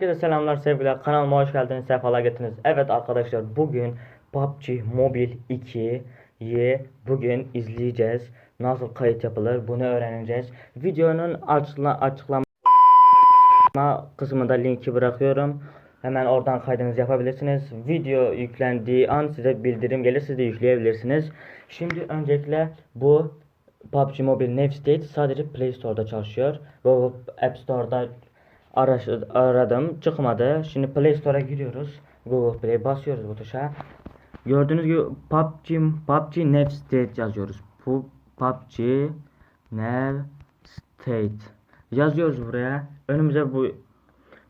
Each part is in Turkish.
Herkese selamlar sevgiler kanalıma hoş geldiniz sefalar getirdiniz. Evet arkadaşlar bugün PUBG Mobile 2'yi bugün izleyeceğiz. Nasıl kayıt yapılır bunu öğreneceğiz. Videonun açıkla açıklama kısmında linki bırakıyorum. Hemen oradan kaydınızı yapabilirsiniz. Video yüklendiği an size bildirim gelir siz de yükleyebilirsiniz. Şimdi öncelikle bu PUBG Mobile Nave State sadece Play Store'da çalışıyor. Ve App Store'da araş, aradım çıkmadı. Şimdi Play Store'a giriyoruz. Google Play basıyoruz bu tuşa. Gördüğünüz gibi PUBG PUBG Nave State yazıyoruz. PUBG Nave State yazıyoruz buraya. Önümüze bu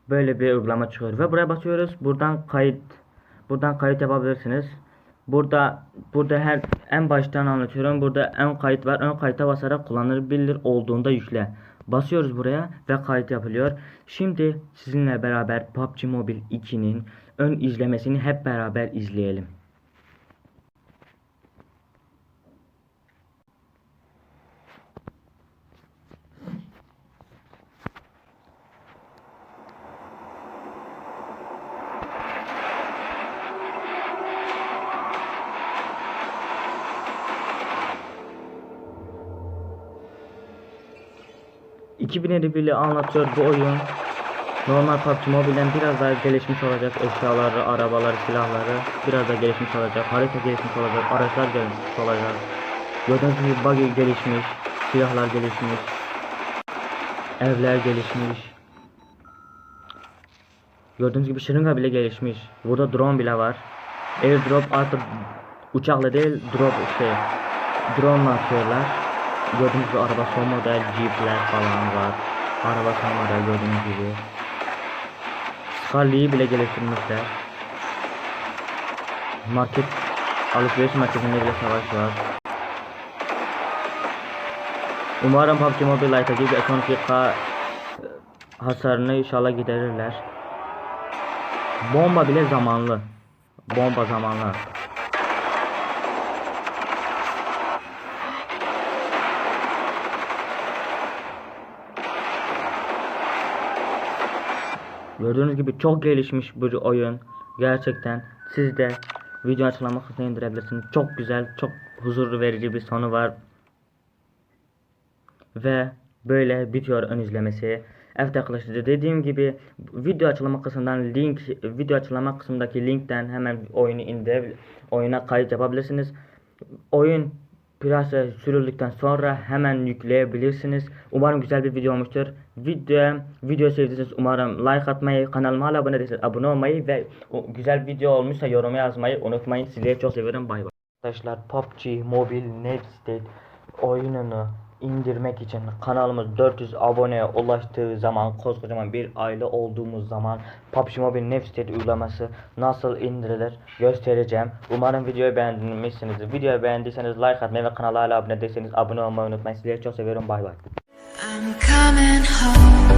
böyle bir uygulama çıkıyor ve buraya basıyoruz. Buradan kayıt buradan kayıt yapabilirsiniz. Burada burada her en baştan anlatıyorum. Burada ön kayıt var. Ön kayıta basarak kullanılabilir olduğunda yükle. Basıyoruz buraya ve kayıt yapılıyor. Şimdi sizinle beraber PUBG Mobile 2'nin ön izlemesini hep beraber izleyelim. ...2007 bile anlatıyor bu oyun. Normal PUBG Mobile'den biraz daha gelişmiş olacak. Eşyaları, arabaları, silahları biraz daha gelişmiş olacak. Harita gelişmiş olacak. Araçlar gelişmiş olacak. Gördüğünüz gibi buggy gelişmiş. Silahlar gelişmiş. Evler gelişmiş. Gördüğünüz gibi şırınga bile gelişmiş. Burada drone bile var. Airdrop artık uçakla değil drop şey drone atıyorlar. Gördüğünüz gibi araba son model jeepler falan var. Araba son model gördüğünüz gibi. Scully'yi bile geliştirmişler. Market alışveriş marketinde bile savaş var. Umarım PUBG Mobile Lite'a gibi ekonomik hasarını inşallah giderirler. Bomba bile zamanlı. Bomba zamanlı. Gördüğünüz gibi çok gelişmiş bir oyun. Gerçekten siz de video açıklama kısmına indirebilirsiniz. Çok güzel, çok huzur verici bir sonu var. Ve böyle bitiyor ön izlemesi. Evet arkadaşlar dediğim gibi video açıklama kısmından link video açıklama kısmındaki linkten hemen oyunu indirip oyuna kayıt yapabilirsiniz. Oyun Piyasaya sürüldükten sonra hemen yükleyebilirsiniz. Umarım güzel bir video olmuştur. Video video sevdiyseniz umarım like atmayı, kanalıma abone değilseniz abone olmayı ve o güzel video olmuşsa yorum yazmayı unutmayın. Sizleri çok seviyorum. Bay bay. Arkadaşlar PUBG Mobile Net State oyununu indirmek için kanalımız 400 aboneye ulaştığı zaman koskocaman bir aile olduğumuz zaman PUBG Mobile Nefstate uygulaması nasıl indirilir göstereceğim. Umarım videoyu beğenmişsinizdir. Videoyu beğendiyseniz like atmayı ve kanala hala abone değilseniz abone olmayı unutmayın. Sizleri çok seviyorum. Bay bay. I'm coming home.